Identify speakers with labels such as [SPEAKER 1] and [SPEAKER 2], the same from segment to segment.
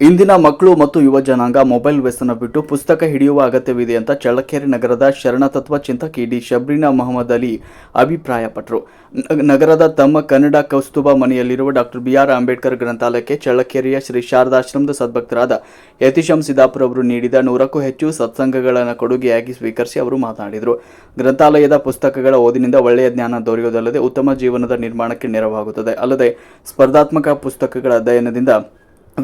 [SPEAKER 1] ಇಂದಿನ ಮಕ್ಕಳು ಮತ್ತು ಯುವ ಜನಾಂಗ ಮೊಬೈಲ್ ವ್ಯಸನ ಬಿಟ್ಟು ಪುಸ್ತಕ ಹಿಡಿಯುವ ಅಗತ್ಯವಿದೆ ಅಂತ ಚಳ್ಳಕೆರೆ ನಗರದ ಶರಣತತ್ವ ಚಿಂತಕಿ ಡಿ ಶಬ್ರಿನಾ ಮೊಹಮ್ಮದ್ ಅಲಿ ಅಭಿಪ್ರಾಯಪಟ್ಟರು ನಗರದ ತಮ್ಮ ಕನ್ನಡ ಕೌಸ್ತುಭ ಮನೆಯಲ್ಲಿರುವ ಡಾಕ್ಟರ್ ಬಿ ಆರ್ ಅಂಬೇಡ್ಕರ್ ಗ್ರಂಥಾಲಯಕ್ಕೆ ಚಳ್ಳಕೆರೆಯ ಶ್ರೀ ಶಾರದಾಶ್ರಮದ ಸದ್ಭಕ್ತರಾದ ಯತಿಶಂ ಸಿದ್ದಾಪುರ ಅವರು ನೀಡಿದ ನೂರಕ್ಕೂ ಹೆಚ್ಚು ಸತ್ಸಂಗಗಳನ್ನು ಕೊಡುಗೆಯಾಗಿ ಸ್ವೀಕರಿಸಿ ಅವರು ಮಾತನಾಡಿದರು. ಗ್ರಂಥಾಲಯದ ಪುಸ್ತಕಗಳ ಓದಿನಿಂದ ಒಳ್ಳೆಯ ಜ್ಞಾನ ದೊರೆಯುವುದಲ್ಲದೆ ಉತ್ತಮ ಜೀವನದ ನಿರ್ಮಾಣಕ್ಕೆ ನೆರವಾಗುತ್ತದೆ. ಅಲ್ಲದೆ ಸ್ಪರ್ಧಾತ್ಮಕ ಪುಸ್ತಕಗಳ ಅಧ್ಯಯನದಿಂದ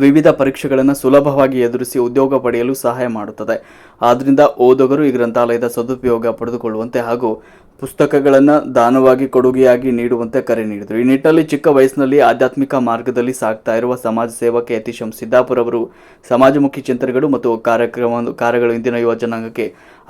[SPEAKER 1] ವಿವಿಧ ಪರೀಕ್ಷೆಗಳನ್ನು ಸುಲಭವಾಗಿ ಎದುರಿಸಿ ಉದ್ಯೋಗ ಪಡೆಯಲು ಸಹಾಯ ಮಾಡುತ್ತದೆ. ಆದ್ದರಿಂದ ಓದುಗರು ಈ ಗ್ರಂಥಾಲಯದ ಸದುಪಯೋಗ ಪಡೆದುಕೊಳ್ಳುವಂತೆ ಹಾಗೂ ಪುಸ್ತಕಗಳನ್ನು ದಾನವಾಗಿ ಕೊಡುಗೆಯಾಗಿ ನೀಡುವಂತೆ ಕರೆ ನೀಡಿದರು. ಈ ನಿಟ್ಟಿನಲ್ಲಿ ಚಿಕ್ಕ ವಯಸ್ಸಿನಲ್ಲಿ ಆಧ್ಯಾತ್ಮಿಕ ಮಾರ್ಗದಲ್ಲಿ ಸಾಗ್ತಾ ಇರುವ ಸಮಾಜ ಸೇವಕ ಯತೀಶಂ ಸಿದ್ದಾಪುರ ಅವರು ಸಮಾಜಮುಖಿ ಚಿಂತನೆಗಳು ಮತ್ತು ಕಾರ್ಯಕ್ರಮ ಕಾರ್ಯಗಳು ಇಂದಿನ ಯುವ ಜನಾಂಗಕ್ಕೆ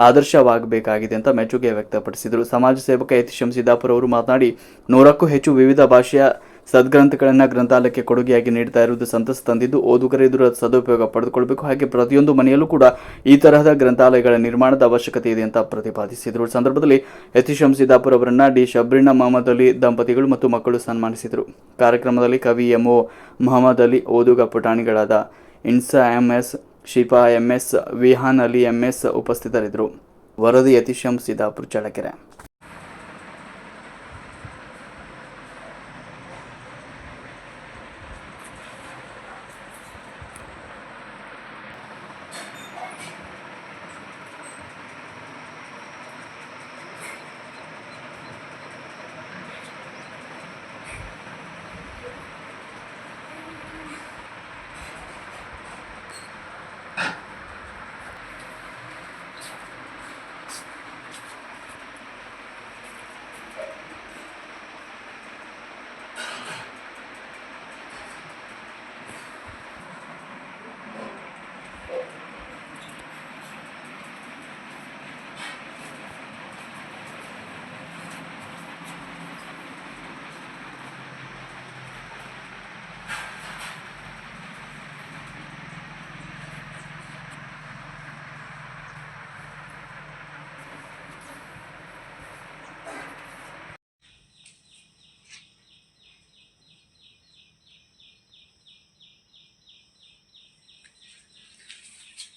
[SPEAKER 1] ಆದರ್ಶವಾಗಬೇಕಾಗಿದೆ ಅಂತ ಮೆಚ್ಚುಗೆ ವ್ಯಕ್ತಪಡಿಸಿದರು. ಸಮಾಜ ಸೇವಕ ಯತೀಶಂ ಸಿದ್ದಾಪುರ ಅವರು ಮಾತನಾಡಿ, ನೂರಕ್ಕೂ ಹೆಚ್ಚು ವಿವಿಧ ಭಾಷೆಯ ಸದ್ಗ್ರಂಥಗಳನ್ನು ಗ್ರಂಥಾಲಯಕ್ಕೆ ಕೊಡುಗೆಯಾಗಿ ನೀಡ್ತಾ ಇರುವುದು ಸಂತಸ ತಂದಿದ್ದು, ಓದುಗರು ಇದರ ಸದುಪಯೋಗ ಪಡೆದುಕೊಳ್ಳಬೇಕು ಹಾಗೆ ಪ್ರತಿಯೊಂದು ಮನೆಯಲ್ಲೂ ಕೂಡ ಈ ತರಹದ ಗ್ರಂಥಾಲಯಗಳ ನಿರ್ಮಾಣದ ಅವಶ್ಯಕತೆ ಇದೆ ಅಂತ ಪ್ರತಿಪಾದಿಸಿದರು. ಸಂದರ್ಭದಲ್ಲಿ ಯತೀಶಂ ಸಿದ್ದಾಪುರ್ ಅವರನ್ನ ಡಿ ಶಬ್ರಿನಾ ಮೊಹಮ್ಮದ್ ಅಲಿ ದಂಪತಿಗಳು ಮತ್ತು ಮಕ್ಕಳು ಸನ್ಮಾನಿಸಿದರು. ಕಾರ್ಯಕ್ರಮದಲ್ಲಿ ಕವಿ ಎಂಒ ಮೊಹಮ್ಮದ್ ಅಲಿ, ಓದುಗ ಪುಟಾಣಿಗಳಾದ Insa M S Shifa M S Vihan Ali M S ಉಪಸ್ಥಿತರಿದ್ದರು. ವರದಿ ಯತೀಶಂ ಸಿದ್ದಾಪುರ ಚಳ್ಳಕೆರೆ.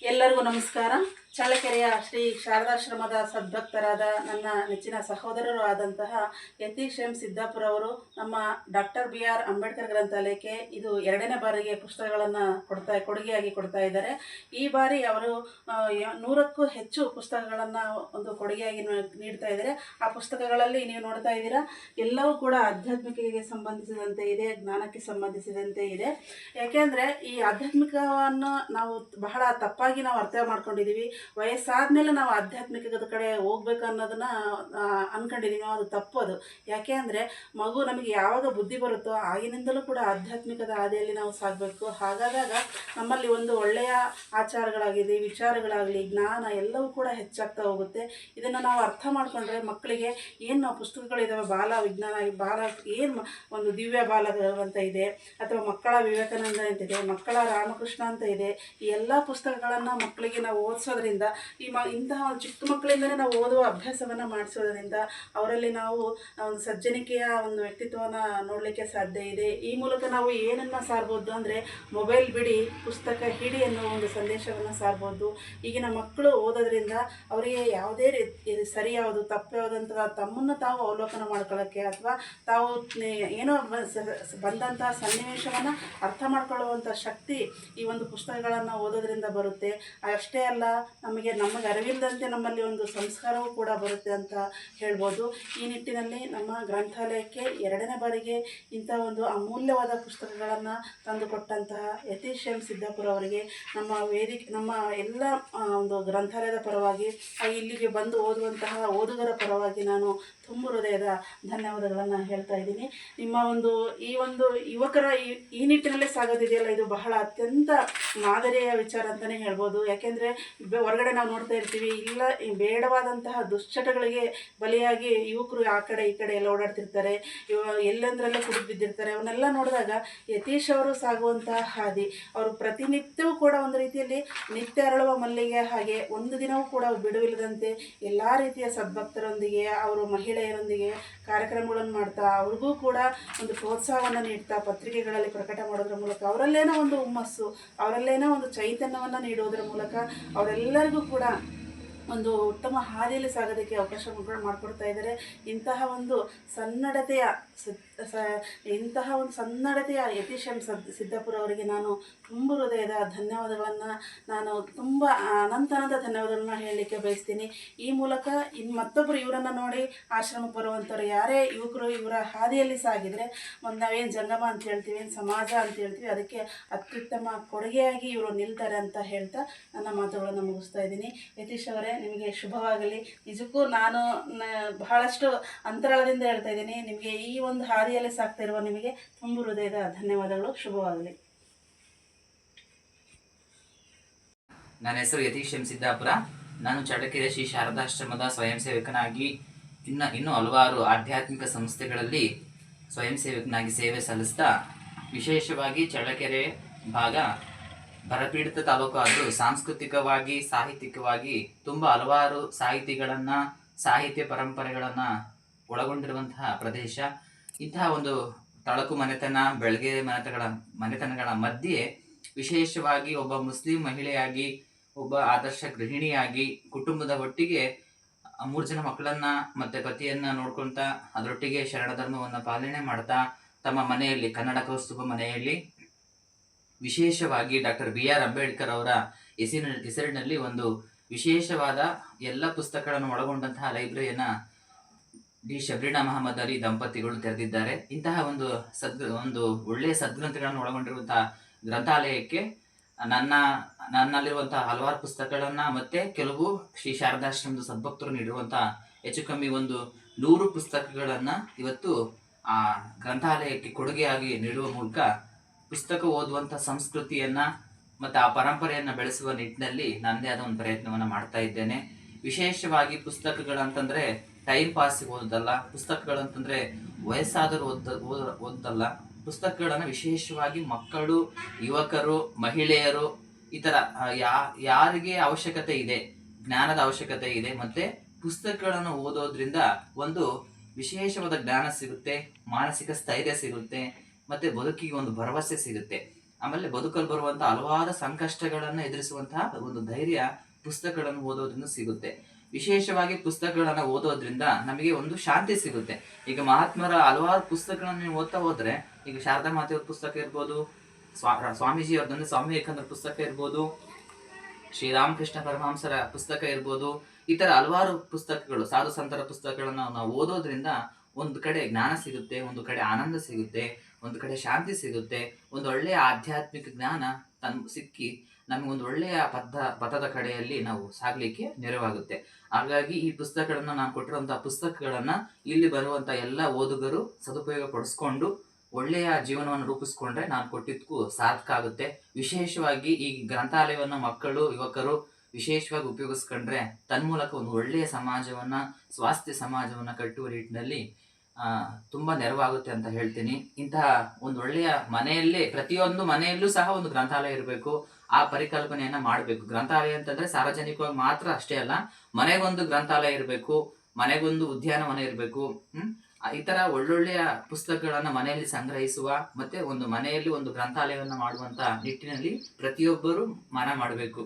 [SPEAKER 2] ಎಲ್ಲರಿಗೂ ನಮಸ್ಕಾರ. ಚಳ್ಳಕೆರೆಯ ಶ್ರೀ ಶಾರದಾಶ್ರಮದ ಸದ್ಭಕ್ತರಾದ ನನ್ನ ನೆಚ್ಚಿನ ಸಹೋದರರು ಆದಂತಹ ಯತೀಶ್ ಎಂ ಸಿದ್ದಾಪುರ ಅವರು, ನಮ್ಮ ಡಾಕ್ಟರ್ ಬಿ ಆರ್ ಅಂಬೇಡ್ಕರ್ ಗ್ರಂಥಾಲಯಕ್ಕೆ ಇದು ಎರಡನೇ ಬಾರಿಗೆ ಪುಸ್ತಕಗಳನ್ನು ಕೊಡ್ತಾ, ಕೊಡುಗೆಯಾಗಿ ಕೊಡ್ತಾ ಇದ್ದಾರೆ. ಈ ಬಾರಿ ಅವರು ನೂರಕ್ಕೂ ಹೆಚ್ಚು ಪುಸ್ತಕಗಳನ್ನು ಒಂದು ಕೊಡುಗೆಯಾಗಿ ನೀಡ್ತಾ ಇದ್ದಾರೆ. ಆ ಪುಸ್ತಕಗಳಲ್ಲಿ ನೀವು ನೋಡ್ತಾ ಇದ್ದೀರಾ, ಎಲ್ಲವೂ ಕೂಡ ಆಧ್ಯಾತ್ಮಿಕೆಗೆ ಸಂಬಂಧಿಸಿದಂತೆ ಇದೆ, ಜ್ಞಾನಕ್ಕೆ ಸಂಬಂಧಿಸಿದಂತೆ ಇದೆ. ಯಾಕೆಂದರೆ ಈ ಆಧ್ಯಾತ್ಮಿಕವನ್ನು ನಾವು ಬಹಳ ತಪ್ಪಾಗಿ ನಾವು ಅರ್ಥ ಮಾಡ್ಕೊಂಡಿದ್ದೀವಿ. ವಯಸ್ಸಾದ್ಮೇಲೆ ನಾವು ಆಧ್ಯಾತ್ಮಿಕದ ಕಡೆ ಹೋಗ್ಬೇಕು ಅನ್ನೋದನ್ನ ಅನ್ಕೊಂಡಿದೀವಿ. ಅದು ತಪ್ಪು ಅದು. ಯಾಕೆ ಅಂದರೆ, ಮಗು ನಮಗೆ ಯಾವಾಗ ಬುದ್ಧಿ ಬರುತ್ತೋ ಆಗಿನಿಂದಲೂ ಕೂಡ ಆಧ್ಯಾತ್ಮಿಕದ ಹಾದಿಯಲ್ಲಿ ನಾವು ಸಾಗಬೇಕು. ಹಾಗಾದಾಗ ನಮ್ಮಲ್ಲಿ ಒಂದು ಒಳ್ಳೆಯ ಆಚಾರಗಳಾಗಿದೆ ವಿಚಾರಗಳಾಗಲಿ, ಜ್ಞಾನ ಎಲ್ಲವೂ ಕೂಡ ಹೆಚ್ಚಾಗ್ತಾ ಹೋಗುತ್ತೆ. ಇದನ್ನು ನಾವು ಅರ್ಥ ಮಾಡ್ಕೊಂಡ್ರೆ ಮಕ್ಕಳಿಗೆ ಏನು ನಾವು ಪುಸ್ತಕಗಳಿದ್ದಾವೆ ಬಾಲ ವಿಜ್ಞಾನ, ಬಾಲ ಏನು ಒಂದು ದಿವ್ಯ ಬಾಲ ಅಂತ ಇದೆ, ಅಥವಾ ಮಕ್ಕಳ ವಿವೇಕಾನಂದ ಅಂತಿದೆ ಮಕ್ಕಳ ರಾಮಕೃಷ್ಣ ಅಂತ ಇದೆ, ಈ ಎಲ್ಲ ಪುಸ್ತಕಗಳನ್ನು ಮಕ್ಕಳಿಗೆ ನಾವು ಓದಿಸೋದ್ರಿಂದ ಈ ಮ, ಇಂತಹ ಚಿಕ್ಕ ಮಕ್ಕಳಿಂದಲೇ ನಾವು ಓದುವ ಅಭ್ಯಾಸವನ್ನು ಮಾಡಿಸೋದ್ರಿಂದ ಅವರಲ್ಲಿ ನಾವು ಒಂದು ಸಜ್ಜನಿಕೆಯ ಒಂದು ವ್ಯಕ್ತಿತ್ವವನ್ನು ನೋಡಲಿಕ್ಕೆ ಸಾಧ್ಯ ಇದೆ. ಈ ಮೂಲಕ ನಾವು ಏನನ್ನು ಸಾರ್ಬೋದು ಅಂದರೆ, ಮೊಬೈಲ್ ಬಿಡಿ, ಪುಸ್ತಕ ಹಿಡಿ ಅನ್ನೋ ಒಂದು ಸಂದೇಶವನ್ನು ಸಾರ್ಬೋದು. ಈಗಿನ ಮಕ್ಕಳು ಓದೋದ್ರಿಂದ ಅವರಿಗೆ ಯಾವುದೇ ರೀತಿ ಸರಿ ಯಾವುದು ತಪ್ಪು ತಮ್ಮನ್ನು ತಾವು ಅವಲೋಕನ ಮಾಡ್ಕೊಳ್ಳೋಕ್ಕೆ ಅಥವಾ ತಾವು ಏನೋ ಬಂದಂಥ ಸನ್ನಿವೇಶವನ್ನು ಅರ್ಥ ಮಾಡ್ಕೊಳ್ಳುವಂಥ ಶಕ್ತಿ ಈ ಒಂದು ಪುಸ್ತಕಗಳನ್ನು ಓದೋದ್ರಿಂದ ಬರುತ್ತೆ. ಅಷ್ಟೇ ಅಲ್ಲ ನಮಗೆ ನಮಗೆ ಅರಿವಿಲ್ಲದಂತೆ ನಮ್ಮಲ್ಲಿ ಒಂದು ಸಂಸ್ಕಾರವೂ ಕೂಡ ಬರುತ್ತೆ ಅಂತ ಹೇಳ್ಬೋದು. ಈ ನಿಟ್ಟಿನಲ್ಲಿ ನಮ್ಮ ಗ್ರಂಥಾಲಯಕ್ಕೆ ಎರಡನೇ ಬಾರಿಗೆ ಇಂಥ ಒಂದು ಅಮೂಲ್ಯವಾದ ಪುಸ್ತಕಗಳನ್ನು ತಂದುಕೊಟ್ಟಂತಹ ಯತೀಶ್ ಎಂ ಸಿದ್ದಾಪುರ ಅವರಿಗೆ ನಮ್ಮ ವೇದಿಕೆ, ನಮ್ಮ ಎಲ್ಲ ಒಂದು ಗ್ರಂಥಾಲಯದ ಪರವಾಗಿ ಇಲ್ಲಿಗೆ ಬಂದು ಓದುವಂತಹ ಓದುಗರ ಪರವಾಗಿ ನಾನು ತುಂಬ ಹೃದಯದ ಧನ್ಯವಾದಗಳನ್ನು ಹೇಳ್ತಾ ಇದ್ದೀನಿ. ನಿಮ್ಮ ಒಂದು ಈ ಒಂದು ಯುವಕರ ಈ ನಿಟ್ಟಿನಲ್ಲೇ ಸಾಗೋದಿದೆಯಲ್ಲ, ಇದು ಬಹಳ ಅತ್ಯಂತ ಮಾದರಿಯ ವಿಚಾರ ಅಂತಲೇ ಹೇಳ್ಬೋದು. ಯಾಕೆಂದರೆ ಹೊರಗಡೆ ನಾವು ನೋಡ್ತಾ ಇರ್ತೀವಿ, ಇಲ್ಲ ಬೇಡವಾದಂತಹ ದುಶ್ಚಟಗಳಿಗೆ ಬಲಿಯಾಗಿ ಯುವಕರು ಆ ಕಡೆ ಈ ಕಡೆ ಎಲ್ಲ ಓಡಾಡ್ತಿರ್ತಾರೆ. ಇವ, ಎಲ್ಲಂದ್ರಲ್ಲೇ ಕುಡಿದು ಬಿದ್ದಿರ್ತಾರೆ. ಅವನ್ನೆಲ್ಲ ನೋಡಿದಾಗ ಯತೀಶ್ ಅವರು ಸಾಗುವಂತಹ ಹಾದಿ, ಅವರು ಪ್ರತಿನಿತ್ಯವೂ ಕೂಡ ಒಂದು ರೀತಿಯಲ್ಲಿ ನಿತ್ಯ ಅರಳುವ ಮಲ್ಲಿಗೆ, ಹಾಗೆ ಒಂದು ದಿನವೂ ಕೂಡ ಬಿಡುವಿಲ್ಲದಂತೆ ಎಲ್ಲ ರೀತಿಯ ಸದ್ಭಕ್ತರೊಂದಿಗೆ ಅವರು ಮಹಿಳೆಯರೊಂದಿಗೆ ಕಾರ್ಯಕ್ರಮಗಳನ್ನು ಮಾಡ್ತಾ, ಅವ್ರಿಗೂ ಕೂಡ ಒಂದು ಪ್ರೋತ್ಸಾಹವನ್ನು ನೀಡ್ತಾ, ಪತ್ರಿಕೆಗಳಲ್ಲಿ ಪ್ರಕಟ ಮಾಡೋದ್ರ ಮೂಲಕ, ಅವರಲ್ಲೇನೋ ಒಂದು ಹುಮ್ಮಸ್ಸು, ಅವರಲ್ಲೇನೋ ಒಂದು ಚೈತನ್ಯವನ್ನು ನೀಡೋದ್ರ ಮೂಲಕ ಅವರೆಲ್ಲರಿಗೂ ಕೂಡ ಒಂದು ಉತ್ತಮ ಹಾದಿಯಲ್ಲಿ ಸಾಗೋದಕ್ಕೆ ಅವಕಾಶ ಮಾಡ್ಕೊಡ್ತಾ ಇದ್ದಾರೆ. ಇಂತಹ ಒಂದು ಸನ್ನಡತೆಯ ಸ- ಇಂತಹ ಒಂದು ಸನ್ನಡತೆಯ ಯತೀಶ್ ಎಂ ಸದ್, ಸಿದ್ದಾಪುರ ಅವರಿಗೆ ನಾನು ತುಂಬ ಹೃದಯದ ಧನ್ಯವಾದಗಳನ್ನು ನಾನು ತುಂಬ ಅನಂತನದ ಧನ್ಯವಾದಗಳನ್ನ ಹೇಳಲಿಕ್ಕೆ ಬಯಸ್ತೀನಿ. ಈ ಮೂಲಕ ಇನ್ನು ಮತ್ತೊಬ್ಬರು ಇವರನ್ನು ನೋಡಿ ಆಶ್ರಮಕ್ಕೆ ಬರುವಂಥವ್ರು ಯಾರೇ ಯುವಕರು ಇವರ ಹಾದಿಯಲ್ಲಿ ಸಾಗಿದರೆ ಒಂದು ನಾವೇನು ಜಂಗಮ ಅಂತ ಹೇಳ್ತೀವಿ, ಏನು ಸಮಾಜ ಅಂತ ಹೇಳ್ತೀವಿ, ಅದಕ್ಕೆ ಅತ್ಯುತ್ತಮ ಕೊಡುಗೆಯಾಗಿ ಇವರು ನಿಲ್ತಾರೆ ಅಂತ ಹೇಳ್ತಾ ನನ್ನ ಮಾತುಗಳನ್ನು ಮುಗಿಸ್ತಾ ಇದ್ದೀನಿ. ಯತೀಶ್ ಅವರೇ, ನಿಮಗೆ ಶುಭವಾಗಲಿ. ನಿಜಕ್ಕೂ ನಾನು ಬಹಳಷ್ಟು ಅಂತರಾಳದಿಂದ ಹೇಳ್ತಾ ಇದ್ದೀನಿ. ನಿಮಗೆ ಈ ಒಂದು ಹಾದಿಯಲ್ಲಿ ಸಾಕ್ತಾ ಇರುವ ನಿಮಗೆ ತುಂಬ ಹೃದಯದ ಧನ್ಯವಾದಗಳು. ಶುಭವಾಗಲಿ.
[SPEAKER 3] ನನ್ನ ಹೆಸರು ಯತೀಶ್ ಎಂ ಸಿದ್ದಾಪುರ. ನಾನು ಚಳ್ಳಕೆರೆ ಶ್ರೀ ಶಾರದಾಶ್ರಮದ ಸ್ವಯಂ ಸೇವಕನಾಗಿ ಇನ್ನ ಇನ್ನೂ ಹಲವಾರು ಆಧ್ಯಾತ್ಮಿಕ ಸಂಸ್ಥೆಗಳಲ್ಲಿ ಸ್ವಯಂ ಸೇವಕನಾಗಿ ಸೇವೆ ಸಲ್ಲಿಸ್ತಾ, ವಿಶೇಷವಾಗಿ ಚಳ್ಳಕೆರೆ ಭಾಗ ಬರಪೀಡಿತ ತಾಲೂಕು ಅದು ಸಾಂಸ್ಕೃತಿಕವಾಗಿ, ಸಾಹಿತ್ಯಿಕವಾಗಿ ತುಂಬ ಹಲವಾರು ಸಾಹಿತಿಗಳನ್ನು, ಸಾಹಿತ್ಯ ಪರಂಪರೆಗಳನ್ನ ಒಳಗೊಂಡಿರುವಂತಹ ಪ್ರದೇಶ. ಇಂತಹ ಒಂದು ತಳಕು ಮನೆತನ, ಬೆಳಗ್ಗೆ ಮನೆತಗಳ ಮನೆತನಗಳ ಮಧ್ಯೆ ವಿಶೇಷವಾಗಿ ಒಬ್ಬ ಮುಸ್ಲಿಂ ಮಹಿಳೆಯಾಗಿ, ಒಬ್ಬ ಆದರ್ಶ ಗೃಹಿಣಿಯಾಗಿ ಕುಟುಂಬದ ಒಟ್ಟಿಗೆ ಮೂರು ಜನ ಮಕ್ಕಳನ್ನ ಮತ್ತೆ ಪತಿಯನ್ನ ನೋಡ್ಕೊಳ್ತಾ ಅದರೊಟ್ಟಿಗೆ ಶರಣ ಧರ್ಮವನ್ನು ಪಾಲನೆ ಮಾಡ್ತಾ ತಮ್ಮ ಮನೆಯಲ್ಲಿ ಕನ್ನಡ ಕೌಸ್ತುಭ ಮನೆಯಲ್ಲಿ ವಿಶೇಷವಾಗಿ ಡಾಕ್ಟರ್ ಬಿ ಆರ್ ಅಂಬೇಡ್ಕರ್ ಅವರ ಹೆಸರಿನ ಹೆಸರಿನಲ್ಲಿ ಒಂದು ವಿಶೇಷವಾದ ಎಲ್ಲ ಪುಸ್ತಕಗಳನ್ನು ಒಳಗೊಂಡಂತಹ ಲೈಬ್ರರಿಯನ್ನ ಡಿ. ಶಬ್ರೀನಾ ಮಹಮ್ಮದ್ ಅಲಿ ದಂಪತಿಗಳು ತೆರೆದಿದ್ದಾರೆ. ಇಂತಹ ಒಂದು ಸದ್, ಒಂದು ಒಳ್ಳೆಯ ಸದ್ಗ್ರಂಥಗಳನ್ನು ಒಳಗೊಂಡಿರುವಂತಹ ಗ್ರಂಥಾಲಯಕ್ಕೆ ನನ್ನ, ನನ್ನಲ್ಲಿರುವಂತಹ ಹಲವಾರು ಪುಸ್ತಕಗಳನ್ನು ಮತ್ತೆ ಕೆಲವು ಶ್ರೀ ಶಾರದಾಶ್ರಮದ ಸದ್ಭಕ್ತರು ನೀಡಿರುವಂತಹ ಹೆಚ್ಚು ಕಮ್ಮಿ ಒಂದು ನೂರು ಪುಸ್ತಕಗಳನ್ನು ಇವತ್ತು ಆ ಗ್ರಂಥಾಲಯಕ್ಕೆ ಕೊಡುಗೆಯಾಗಿ ನೀಡುವ ಮೂಲಕ ಪುಸ್ತಕ ಓದುವಂಥ ಸಂಸ್ಕೃತಿಯನ್ನ ಮತ್ತೆ ಆ ಪರಂಪರೆಯನ್ನ ಬೆಳೆಸುವ ನಿಟ್ಟಿನಲ್ಲಿ ನನ್ನದೇ ಆದ ಒಂದು ಪ್ರಯತ್ನವನ್ನ ಮಾಡ್ತಾ ಇದ್ದೇನೆ. ವಿಶೇಷವಾಗಿ ಪುಸ್ತಕಗಳಂತಂದ್ರೆ ಟೈಮ್ ಪಾಸ್ ಓದೋದಲ್ಲ ಪುಸ್ತಕಗಳಂತಂದರೆ ವಯಸ್ಸಾದರೂ ಓದ ಓದ- ಓದಲ್ಲ ಪುಸ್ತಕಗಳನ್ನು ವಿಶೇಷವಾಗಿ ಮಕ್ಕಳು, ಯುವಕರು, ಮಹಿಳೆಯರು ಈ ಥರ ಯಾ, ಯಾರಿಗೆ ಅವಶ್ಯಕತೆ ಇದೆ, ಜ್ಞಾನದ ಅವಶ್ಯಕತೆ ಇದೆ, ಮತ್ತೆ ಪುಸ್ತಕಗಳನ್ನು ಓದೋದ್ರಿಂದ ಒಂದು ವಿಶೇಷವಾದ ಜ್ಞಾನ ಸಿಗುತ್ತೆ, ಮಾನಸಿಕ ಸ್ಥೈರ್ಯ ಸಿಗುತ್ತೆ, ಮತ್ತೆ ಬದುಕಿಗೆ ಒಂದು ಭರವಸೆ ಸಿಗುತ್ತೆ. ಆಮೇಲೆ ಬದುಕಲ್ಲಿ ಬರುವಂಥ ಹಲವಾರು ಸಂಕಷ್ಟಗಳನ್ನು ಎದುರಿಸುವಂತಹ ಒಂದು ಧೈರ್ಯ ಪುಸ್ತಕಗಳನ್ನು ಓದೋದ್ರಿಂದ ಸಿಗುತ್ತೆ. ವಿಶೇಷವಾಗಿ ಪುಸ್ತಕಗಳನ್ನು ಓದೋದ್ರಿಂದ ನಮಗೆ ಒಂದು ಶಾಂತಿ ಸಿಗುತ್ತೆ. ಈಗ ಮಹಾತ್ಮರ ಹಲವಾರು ಪುಸ್ತಕಗಳನ್ನು ನೀವು ಓದ್ತಾ ಹೋದ್ರೆ, ಈಗ ಶಾರದಾ ಮಾತೆಯವ್ರ ಪುಸ್ತಕ ಇರ್ಬೋದು, ಸ್ವಾ ಸ್ವಾಮೀಜಿ ಅವ್ರದ್ದೊಂದು ಸ್ವಾಮಿ ವಿವೇಕಾನಂದರ ಪುಸ್ತಕ ಇರ್ಬೋದು, ಶ್ರೀರಾಮಕೃಷ್ಣ ಪರಮಹಂಸರ ಪುಸ್ತಕ ಇರ್ಬೋದು, ಈ ಥರ ಹಲವಾರು ಪುಸ್ತಕಗಳು, ಸಾಧು ಸಂತರ ಪುಸ್ತಕಗಳನ್ನು ನಾವು ಓದೋದ್ರಿಂದ ಒಂದು ಕಡೆ ಜ್ಞಾನ ಸಿಗುತ್ತೆ, ಒಂದು ಕಡೆ ಆನಂದ ಸಿಗುತ್ತೆ, ಒಂದು ಕಡೆ ಶಾಂತಿ ಸಿಗುತ್ತೆ, ಒಂದು ಒಳ್ಳೆಯ ಆಧ್ಯಾತ್ಮಿಕ ಜ್ಞಾನ ತನ್, ಸಿಕ್ಕಿ ನಮಗೊಂದು ಒಳ್ಳೆಯ ಪದ ಪಥದ ಕಡೆಯಲ್ಲಿ ನಾವು ಸಾಗಲಿಕ್ಕೆ ನೆರವಾಗುತ್ತೆ. ಹಾಗಾಗಿ ಈ ಪುಸ್ತಕಗಳನ್ನ ನಾನು ಕೊಟ್ಟಿರುವಂತಹ ಪುಸ್ತಕಗಳನ್ನ ಇಲ್ಲಿ ಬರುವಂತ ಎಲ್ಲ ಓದುಗರು ಸದುಪಯೋಗ ಪಡಿಸ್ಕೊಂಡು ಒಳ್ಳೆಯ ಜೀವನವನ್ನು ರೂಪಿಸ್ಕೊಂಡ್ರೆ ನಾನು ಕೊಟ್ಟಿದ್ದಕ್ಕೂ ಸಾರ್ಥಕ ಆಗುತ್ತೆ. ವಿಶೇಷವಾಗಿ ಈ ಗ್ರಂಥಾಲಯವನ್ನು ಮಕ್ಕಳು, ಯುವಕರು ವಿಶೇಷವಾಗಿ ಉಪಯೋಗಿಸ್ಕೊಂಡ್ರೆ ತನ್ಮೂಲಕ ಒಂದು ಒಳ್ಳೆಯ ಸಮಾಜವನ್ನ, ಸ್ವಾಸ್ಥ್ಯ ಸಮಾಜವನ್ನ ಕಟ್ಟುವ ನಿಟ್ಟಿನಲ್ಲಿ ತುಂಬಾ ನೆರವಾಗುತ್ತೆ ಅಂತ ಹೇಳ್ತೀನಿ. ಇಂತಹ ಒಂದು ಒಳ್ಳೆಯ ಮನೆಯಲ್ಲೇ, ಪ್ರತಿಯೊಂದು ಮನೆಯಲ್ಲೂ ಸಹ ಒಂದು ಗ್ರಂಥಾಲಯ ಇರಬೇಕು. ಆ ಪರಿಕಲ್ಪನೆಯನ್ನ ಮಾಡಬೇಕು. ಗ್ರಂಥಾಲಯ ಅಂತಂದ್ರೆ ಸಾರ್ವಜನಿಕವಾಗಿ ಮಾತ್ರ ಅಷ್ಟೇ ಅಲ್ಲ, ಮನೆಗೊಂದು ಗ್ರಂಥಾಲಯ ಇರಬೇಕು, ಮನೆಗೊಂದು ಉದ್ಯಾನವನ ಇರಬೇಕು ಈ ತರ ಒಳ್ಳೊಳ್ಳೆಯ ಪುಸ್ತಕಗಳನ್ನ ಮನೆಯಲ್ಲಿ ಸಂಗ್ರಹಿಸುವ ಮತ್ತೆ ಒಂದು ಮನೆಯಲ್ಲಿ ಒಂದು ಗ್ರಂಥಾಲಯವನ್ನ ಮಾಡುವಂತ ನಿಟ್ಟಿನಲ್ಲಿ ಪ್ರತಿಯೊಬ್ಬರು ಮನ ಮಾಡಬೇಕು.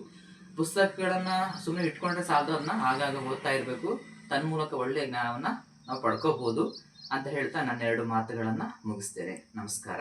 [SPEAKER 3] ಪುಸ್ತಕಗಳನ್ನ ಸುಮ್ಮನೆ ಇಟ್ಕೊಂಡ್ರೆ ಅದನ್ನ ಆಗಾಗ ಓದ್ತಾ ಇರಬೇಕು. ತನ್ಮೂಲಕ ಒಳ್ಳೆಯ ಜ್ಞಾನವನ್ನ ನಾವು ಪಡ್ಕೋಬಹುದು ಅಂತ ಹೇಳ್ತಾ ನನ್ನ ಎರಡು ಮಾತುಗಳನ್ನ ಮುಗಿಸ್ತೇನೆ. ನಮಸ್ಕಾರ.